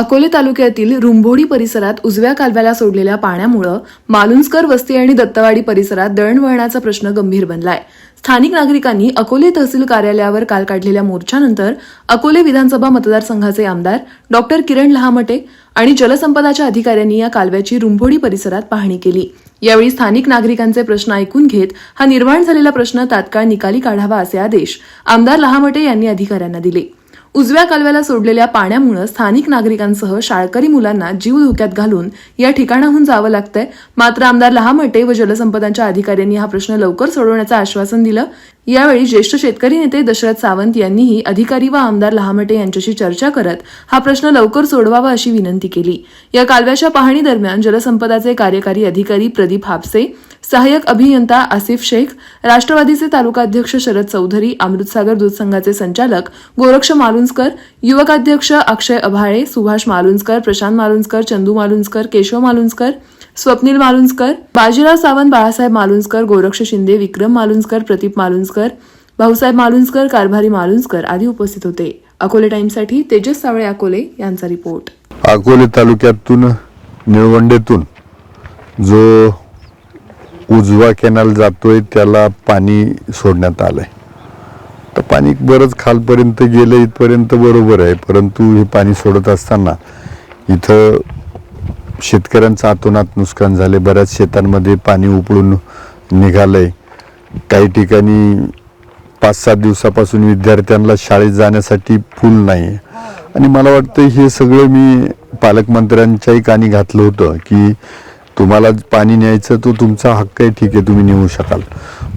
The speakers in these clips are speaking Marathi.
अकोले तालुक्यातील रुंभोडी परिसरात उजव्या कालव्याला सोडलेल्या पाण्यामुळं मालुंजकर वस्ती आणि दत्तवाडी परिसरात दळणवळणाचा प्रश्न गंभीर बनलाय. स्थानिक नागरिकांनी अकोले तहसील कार्यालयावर काल काढलेल्या मोर्चानंतर अकोले विधानसभा मतदारसंघाचे आमदार डॉक्टर किरण लहामटे आणि जलसंपदाच्या अधिकाऱ्यांनी या कालव्याची रुंभोडी परिसरात पाहणी केली. यावेळी स्थानिक नागरिकांचे प्रश्न ऐकून घेत हा निर्माण झालेला प्रश्न तात्काळ निकाली काढावा असे आदेश आमदार लहामटे यांनी अधिकाऱ्यांना दिले. उजव्या कालव्याला सोडलेल्या पाण्यामुळे स्थानिक नागरिकांसह शाळकरी मुलांना जीव धोक्यात घालून या ठिकाणाहून जावं लागतंय. मात्र आमदार लहामटे व जलसंपदाच्या अधिकाऱ्यांनी हा प्रश्न लवकर सोडवण्याचं आश्वासन दिलं. यावेळी ज्येष्ठ शेतकरी नेते दशरथ सावंत यांनीही अधिकारी व आमदार लहामटे यांच्याशी चर्चा करत हा प्रश्न लवकर सोडवावा अशी विनंती केली. या कालव्याच्या पाहणी दरम्यान जलसंपदाचे कार्यकारी अधिकारी प्रदीप हापसे सहाय्यक अभियंता आसिफ शेख राष्ट्रवादीचे तालुकाध्यक्ष शरद चौधरी अमृतसागर दूध संघाचे संचालक गोरक्ष मालुंजकर युवकाध्यक्ष अक्षय अभाळे सुभाष मालुंजकर प्रशांत मालुंजकर चंदू मालुंजकर केशव मालुंजकर स्वप्नील मालुंजकर बाजीराव सावंत बाळासाहेब मालुंजकर गोरक्ष शिंदे विक्रम मालुंजकर प्रदीप मालुंजकर भाऊसाहेब मालुंजकर कारभारी मालुंजकर आदी उपस्थित होते. अकोले टाइमसाठी तेजस सावळे अकोले यांचा रिपोर्ट. अकोले तालुक्यातून निळवंडेतून जो उजवा कॅनल जातोय त्याला पाणी सोडण्यात आलंय. तर पाणी बरंच खालपर्यंत गेलं इथपर्यंत बरोबर आहे. परंतु हे पाणी सोडत असताना इथं शेतकऱ्यांचं आतोनात नुकसान झाले बऱ्याच शेतांमध्ये पाणी उपळून निघालंय. काही ठिकाणी पाच सात दिवसापासून विद्यार्थ्यांना शाळेत जाण्यासाठी पूल नाही आहे आणि मला वाटतं हे सगळं मी पालकमंत्र्यांच्याही कानी घातलं होतं की तुम्हाला पाणी न्यायचं तो तुमचा हक्क आहे ठीक आहे तुम्ही नेऊ शकाल.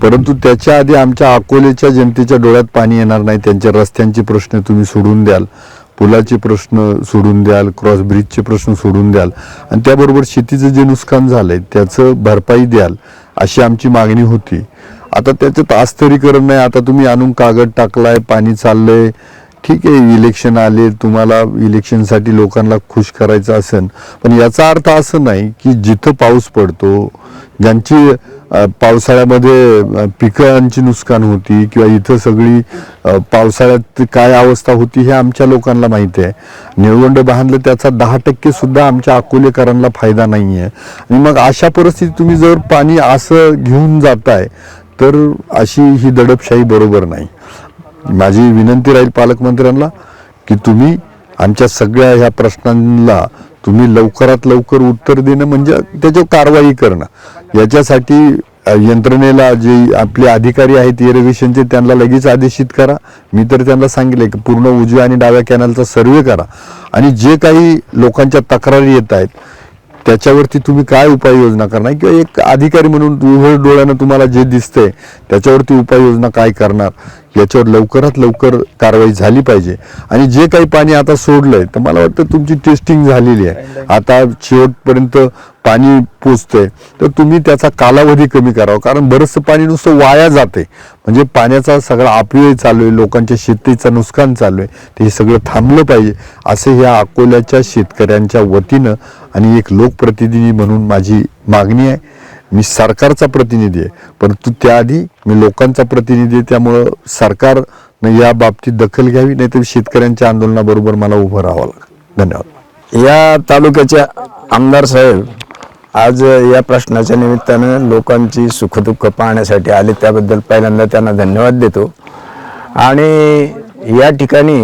परंतु त्याच्या आधी आमच्या अकोलेच्या जनतेच्या डोळ्यात पाणी येणार नाही. त्यांच्या रस्त्यांचे प्रश्न तुम्ही सोडून द्याल. पुलाचे प्रश्न सोडून द्याल क्रॉस ब्रिजचे प्रश्न सोडून द्याल. आणि त्याबरोबर शेतीचं जे नुकसान झालंय त्याचं भरपाई द्याल अशी आमची मागणी होती. आता त्याचं तास्तरीकरण नाही. आता तुम्ही आणून कागद टाकलाय पाणी चाललंय ठीक आहे इलेक्शन आले तुम्हाला इलेक्शनसाठी लोकांना खुश करायचं असेल पण याचा अर्थ असं नाही की जिथं पाऊस पडतो ज्यांची पावसाळ्यामध्ये पिकांची नुकसान होती किंवा इथं सगळी पावसाळ्यात काय अवस्था होती हे आमच्या लोकांना माहिती आहे. निळवंड बांधलं त्याचा दहा टक्के सुद्धा आमच्या अकोलेकरांना फायदा नाही आहे आणि मग अशा परिस्थितीत तुम्ही जर पाणी असं घेऊन जाताय तर अशी ही दडपशाही बरोबर नाही. माझी विनंती राहील पालकमंत्र्यांना की तुम्ही आमच्या सगळ्या ह्या प्रश्नांना तुम्ही लवकरात लवकर उत्तर देणं म्हणजे त्याच्यावर कारवाई करणं. याच्यासाठी यंत्रणेला जे आपले अधिकारी आहेत इरिगेशनचे त्यांना लगेच आदेशित करा. मी तर त्यांना सांगितले की पूर्ण उजव्या आणि डाव्या कॅनलचा सर्वे करा. आणि जे काही लोकांच्या तक्रारी येत आहेत त्याच्यावरती तुम्ही काय उपाययोजना करणार? किंवा एक अधिकारी म्हणून उघड डोळ्यानं तुम्हाला जे दिसतंय त्याच्यावरती उपाययोजना काय करणार? याच्यावर लवकरात लवकर कारवाई झाली पाहिजे. आणि जे काही पाणी आता सोडलंय तर मला वाटतं तुमची टेस्टिंग झालेली आहे. आता शेवटपर्यंत पाणी पोचतंय तर तुम्ही त्याचा कालावधी कमी करावा. कारण बरंचसं पाणी नुसतं वाया जाते. म्हणजे पाण्याचा सगळा अपव्यय चालू आहे लोकांच्या शेतीचं नुकसान चालू आहे. ते हे सगळं थांबलं पाहिजे असे ह्या अकोल्याच्या शेतकऱ्यांच्या वतीनं आणि एक लोकप्रतिनिधी म्हणून माझी मागणी आहे. मी सरकारचा प्रतिनिधी आहे परंतु त्याआधी मी लोकांचा प्रतिनिधी आहे त्यामुळं सरकारनं या बाबतीत दखल घ्यावी नाहीतर शेतकऱ्यांच्या आंदोलनाबरोबर मला उभं राहावं लागेल. धन्यवाद. या तालुक्याचे आमदार साहेब आज या प्रश्नाच्या निमित्तानं लोकांची सुखदुःख पाहण्यासाठी आले त्याबद्दल पहिल्यांदा त्यांना धन्यवाद देतो. आणि या ठिकाणी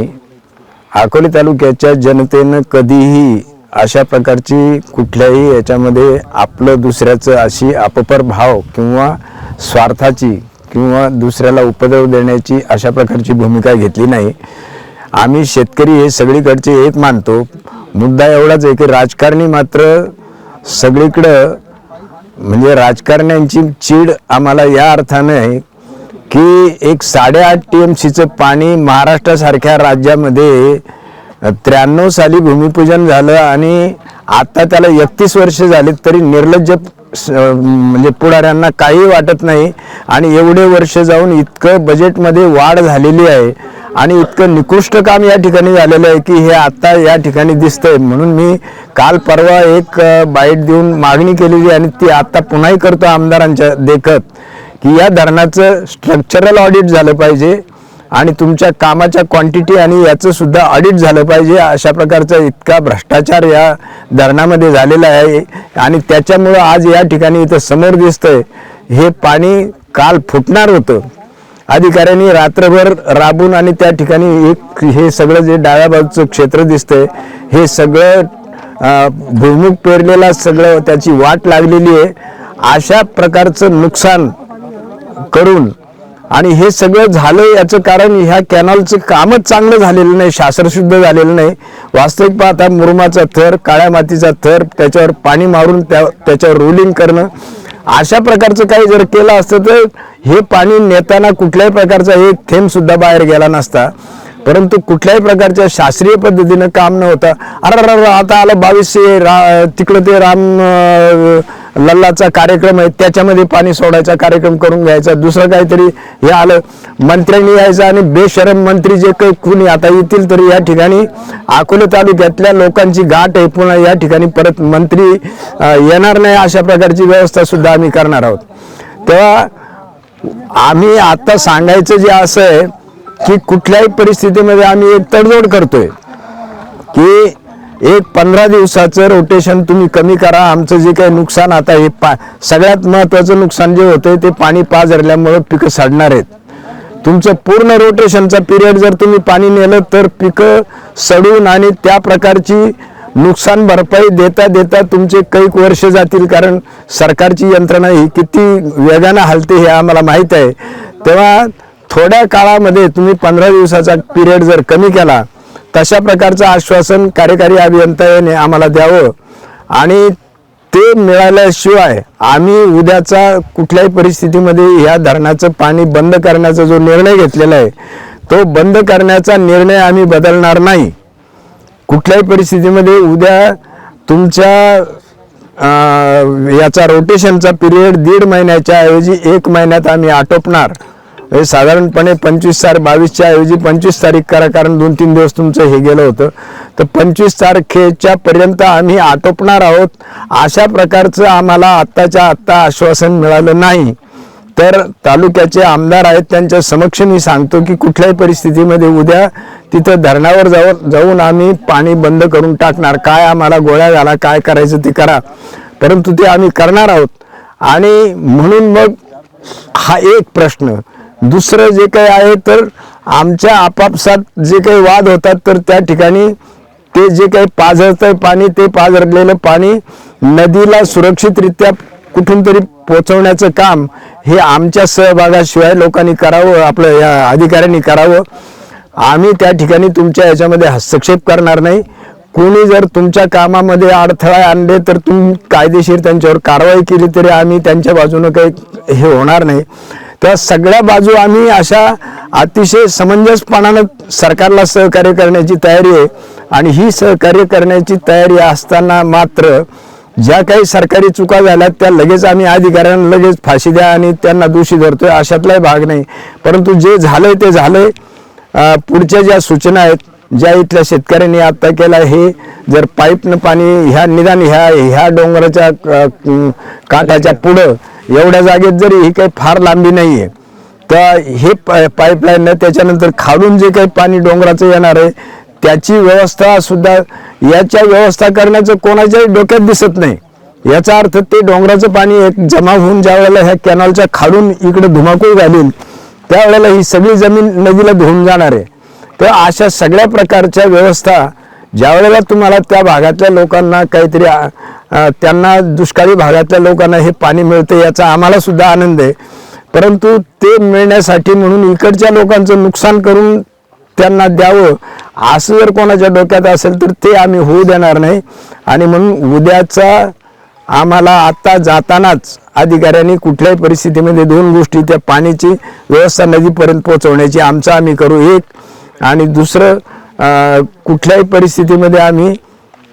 अकोले तालुक्याच्या जनतेनं कधीही अशा प्रकारची कुठल्याही याच्यामध्ये आपलं दुसऱ्याचं अशी अपपर भाव किंवा स्वार्थाची किंवा दुसऱ्याला उपद्रव देण्याची अशा प्रकारची भूमिका घेतली नाही. आम्ही शेतकरी हे सगळीकडचे एक मानतो. मुद्दा एवढाच आहे की राजकारणी मात्र सगळीकडं म्हणजे राजकारण्यांची चीड आम्हाला या अर्थानं आहे की एक साडेआठ टी एम सीचं पाणी महाराष्ट्रासारख्या राज्यामध्ये त्र्याण्णव साली भूमिपूजन झालं आणि आता त्याला एकतीस वर्ष झाली तरी निर्लज्ज स- म्हणजे पुढाऱ्यांना काही वाटत नाही. आणि एवढे वर्ष जाऊन इतकं बजेटमध्ये वाढ झालेली आहे. आणि इतकं निकृष्ट काम या ठिकाणी झालेलं आहे की हे आता या ठिकाणी दिसतंय. म्हणून मी काल परवा एक बाईट देऊन मागणी केलेली आणि ती आता पुन्हाही करतो आमदारांच्या देखत की या धरणाचं स्ट्रक्चरल ऑडिट झालं पाहिजे आणि तुमच्या कामाच्या क्वांटिटी आणि याचं सुद्धा ऑडिट झालं पाहिजे. अशा प्रकारचा इतका भ्रष्टाचार या धरणामध्ये झालेला आहे आणि त्याच्यामुळं आज या ठिकाणी इथं समोर दिसतंय. हे पाणी काल फुटणार होतं. अधिकाऱ्यांनी रात्रभर राबून आणि त्या ठिकाणी एक हे सगळं जे डाव्या बाजूचं क्षेत्र दिसतंय हे सगळं भुईमुख पेरलेला सगळं त्याची वाट लागलेली आहे. अशा प्रकारचं नुकसान करून आणि हे सगळं झालं याचं कारण ह्या कॅनॉलचं कामच चांगलं झालेलं नाही शास्त्रशुद्ध झालेलं नाही. वास्तविक पाहता मुरुमाचा थर काळ्या मातीचा थर त्याच्यावर पाणी मारून त्या त्याच्यावर रोलिंग करणं अशा प्रकारचं काही जर केलं असतं तर हे पाणी नेताना कुठल्याही प्रकारचा एक थेंब सुद्धा बाहेर गेला नसता. परंतु कुठल्याही प्रकारच्या शास्त्रीय पद्धतीनं काम न होता अरे अरे, आता आलं बावीसशे रा तिकडं ते राम लल्लाचा कार्यक्रम आहे त्याच्यामध्ये पाणी सोडायचा कार्यक्रम करून घ्यायचा. दुसरं काहीतरी हे आलं मंत्र्यांनी यायचं आणि बेशरम मंत्री जे काही कुणी आता येतील तरी या ठिकाणी अकोले तालुक्यातल्या लोकांची गाठ आहे पुन्हा या ठिकाणी परत मंत्री येणार नाही अशा प्रकारची व्यवस्था सुद्धा आम्ही करणार आहोत. तेव्हा आम्ही आता सांगायचं जे असं आहे की कुठल्याही परिस्थितीमध्ये आम्ही एक तडजोड करतोय की एक पंधरा दिवसाचं रोटेशन तुम्ही कमी करा. आमचं जे काही नुकसान आता हे पा सगळ्यात महत्त्वाचं नुकसान जे होतं ते पाणी पाझरल्यामुळं पिकं सडणार आहेत. तुमचं पूर्ण रोटेशनचा पिरियड जर तुम्ही पाणी नेलं तर पिकं सडून आणि त्या प्रकारची नुकसान भरपाई देता देता तुमचे कैक वर्ष जातील. कारण सरकारची यंत्रणा ही किती वेगानं हलते हे आम्हाला माहीत आहे. तेव्हा थोड्या काळामध्ये तुम्ही पंधरा दिवसाचा पिरियड जर कमी केला तशा प्रकारचं आश्वासन कार्यकारी अभियंता याने आम्हाला द्यावं. आणि ते मिळाल्याशिवाय आम्ही उद्याचा कुठल्याही परिस्थितीमध्ये ह्या धरणाचं पाणी बंद करण्याचा जो निर्णय घेतलेला आहे तो बंद करण्याचा निर्णय आम्ही बदलणार नाही. कुठल्याही परिस्थितीमध्ये उद्या तुमच्या याचा रोटेशनचा पिरियड दीड महिन्याच्या ऐवजी एक महिन्यात आम्ही आटोपणार. हे साधारणपणे पंचवीस तारीख बावीसच्या ऐवजी पंचवीस तारीख करा कारण दोन तीन दिवस तुमचं हे गेलं होतं. तर पंचवीस तारखेच्या पर्यंत आम्ही आटोपणार आहोत. अशा प्रकारचं आम्हाला आत्ताच्या आत्ता आश्वासन मिळालं नाही. तर तालुक्याचे आमदार आहेत त्यांच्या समक्ष मी सांगतो की कुठल्याही परिस्थितीमध्ये उद्या तिथं धरणावर जाऊ जाऊन आम्ही पाणी बंद करून टाकणार. काय आम्हाला गोळ्या झाला काय करायचं ते करा. परंतु ते आम्ही करणार आहोत. आणि म्हणून मग हा एक प्रश्न. दुसरं जे काही आहे तर आमच्या आपापसात जे काही वाद होतात तर त्या ठिकाणी ते जे काही पाझरतंय पाणी ते पाझरलेलं पाणी नदीला सुरक्षितरित्या कुठून तरी पोचवण्याचं काम हे आमच्या सहभागाशिवाय लोकांनी करावं आपलं या अधिकाऱ्यांनी करावं. आम्ही त्या ठिकाणी तुमच्या याच्यामध्ये हस्तक्षेप करणार नाही. कोणी जर तुमच्या कामामध्ये अडथळा आणले तर तुम्ही कायदेशीर त्यांच्यावर कारवाई केली तरी आम्ही त्यांच्या बाजूनं काही हे होणार नाही. त्या सगळ्या बाजू आम्ही अशा अतिशय समंजसपणानं सरकारला सहकार्य करण्याची तयारी आहे. आणि ही सहकार्य करण्याची तयारी असताना मात्र ज्या काही सरकारी चुका झाल्या त्या लगेच आम्ही अधिकाऱ्यांना लगेच फाशी द्या आणि त्यांना दोषी धरतोय अशातलाही भाग नाही. परंतु जे झालंय ते झालंय. पुढच्या ज्या सूचना आहेत ज्या इथल्या शेतकऱ्यांनी आत्ता केला हे जर पाईपनं पाणी ह्या निदान ह्या ह्या डोंगराच्या काठाच्या पुढं एवढ्या जागेत जरी ही काही फार लांबी नाही आहे तर हे पाईपलाईन त्याच्यानंतर खालून जे काही पाणी डोंगराचं येणार आहे त्याची व्यवस्था सुद्धा याच्या व्यवस्था करण्याचं कोणाच्याही डोक्यात दिसत नाही. याचा अर्थ ते डोंगराचं पाणी एक जमा होऊन ज्या वेळेला ह्या कॅनॉलच्या खालून इकडे धुमाकूळ घालील त्यावेळेला ही सगळी जमीन नदीला धुवून जाणार आहे. तर अशा सगळ्या प्रकारच्या व्यवस्था ज्या वेळेला तुम्हाला त्या भागातल्या लोकांना काहीतरी त्यांना दुष्काळी भागातल्या लोकांना हे पाणी मिळते याचा आम्हाला सुद्धा आनंद आहे. परंतु ते मिळण्यासाठी म्हणून इकडच्या लोकांचं नुकसान करून त्यांना द्यावं असं जर कोणाच्या डोक्यात असेल तर ते आम्ही होऊ देणार नाही. आणि म्हणून उद्याचा आम्हाला आता जातानाच अधिकाऱ्यांनी कुठल्याही परिस्थितीमध्ये दोन गोष्टी त्या पाण्याची व्यवस्था नदीपर्यंत पोहोचवण्याची आमचं आम्ही करू एक. आणि दुसरं कुठल्याही परिस्थितीमध्ये आम्ही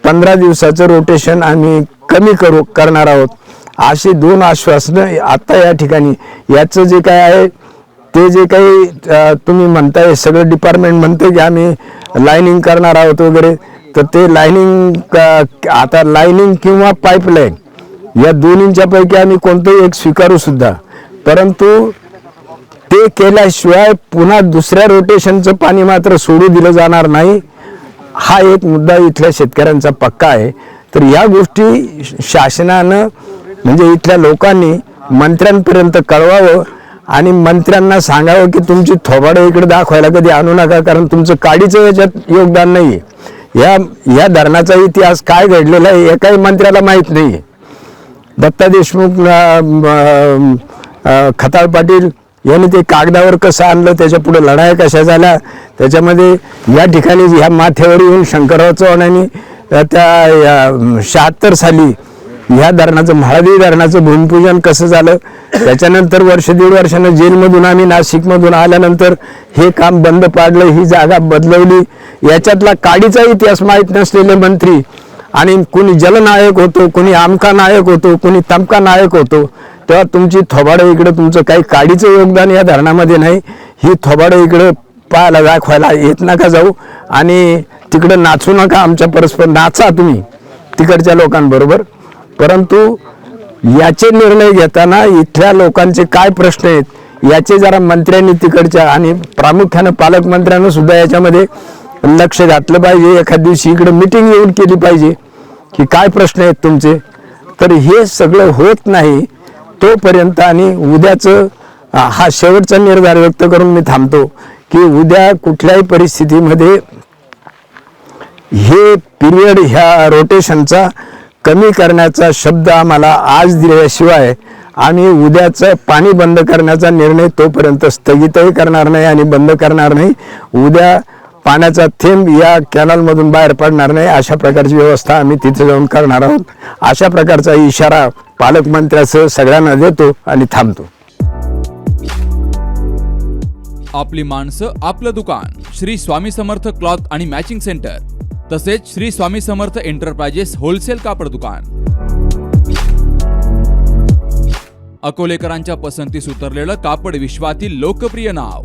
पंधरा दिवसाचं रोटेशन आम्ही कमी करू करणार आहोत. अशी दोन आश्वासनं आत्ता या ठिकाणी याचं जे काय आहे ते जे काही तुम्ही म्हणताय सगळं डिपार्टमेंट म्हणते की आम्ही लाईनिंग करणार आहोत वगैरे तर ते लाईनिंग आता लाईनिंग किंवा पाईपलाईन या दोन्हींच्यापैकी आम्ही कोणतंही एक स्वीकारू सुद्धा. परंतु ते केल्याशिवाय पुन्हा दुसऱ्या रोटेशनचं पाणी मात्र सोडू दिलं जाणार नाही. हा एक मुद्दा इथल्या शेतकऱ्यांचा पक्का आहे. तर या गोष्टी शासनानं म्हणजे इथल्या लोकांनी मंत्र्यांपर्यंत कळवावं आणि मंत्र्यांना सांगावं की तुमची थोबाडं इकडे दाखवायला कधी आणू नका कारण तुमचं काडीचं याच्यात योगदान नाही या या धरणाचा इतिहास काय घडलेला आहे एकाही काही मंत्र्याला माहीत नाही दत्ता देशमुख खताळ पाटील याने ते कागदावर कसं आणलं त्याच्या पुढे लढाया कशा झाल्या त्याच्यामध्ये या ठिकाणी ह्या माथ्यावर येऊन शंकरराव चव्हाणांनी त्या शहात्तर साली ह्या धरणाचं म्हाळदी धरणाचं भूमिपूजन कसं झालं त्याच्यानंतर वर्ष दीड वर्षानं जेलमधून आम्ही नाशिकमधून आल्यानंतर हे काम बंद पाडलं ही जागा बदलवली. याच्यातला काडीचा इतिहास माहीत नसलेले मंत्री आणि कोणी जलनायक होतो कोणी आमका नायक होतो कोणी तमका नायक होतो तेव्हा तुमची थोबाडं इकडं तुमचं काही काडीचं योगदान या धरणामध्ये नाही. ही थोबाडं इकडं पाहायला दाखवायला येत नका जाऊ आणि तिकडं नाचू नका आमच्या परस्पर. नाचा तुम्ही तिकडच्या लोकांबरोबर. परंतु याचे निर्णय घेताना इथल्या लोकांचे काय प्रश्न आहेत याचे जरा मंत्र्यांनी तिकडच्या आणि प्रामुख्यानं पालकमंत्र्यांना सुद्धा याच्यामध्ये लक्ष घातलं पाहिजे. एखाद दिवशी इकडं मिटिंग येऊन केली पाहिजे. की काय प्रश्न आहेत तुमचे? तर हे सगळं होत नाही तोपर्यंत आणि उद्याचं हा शेवटचा निर्धार व्यक्त करून मी थांबतो की उद्या कुठल्याही परिस्थितीमध्ये हे पिरियड ह्या रोटेशनचा कमी करण्याचा शब्द आम्हाला आज दिल्याशिवाय आम्ही उद्याचं पाणी बंद करण्याचा निर्णय तोपर्यंत स्थगितही करणार नाही आणि बंद करणार नाही. उद्या पाण्याचा थेंब या कॅनलमधून बाहेर पडणार नाही. अशा प्रकारची व्यवस्था आम्ही तिथे जाऊन करणार आहोत. अशा प्रकारचा इशारा पालकमंत्र्यासह सगळ्यांना देतो आणि थांबतो. आपली माणसं आपलं दुकान. श्री स्वामी समर्थ क्लॉथ आणि मॅचिंग सेंटर. तसेच श्री स्वामी समर्थ एंटरप्राइजेस होलसेल कापड दुकान. अकोलेकरांच्या पसंतीस उतरलेलं कापड विश्वातील लोकप्रिय नाव.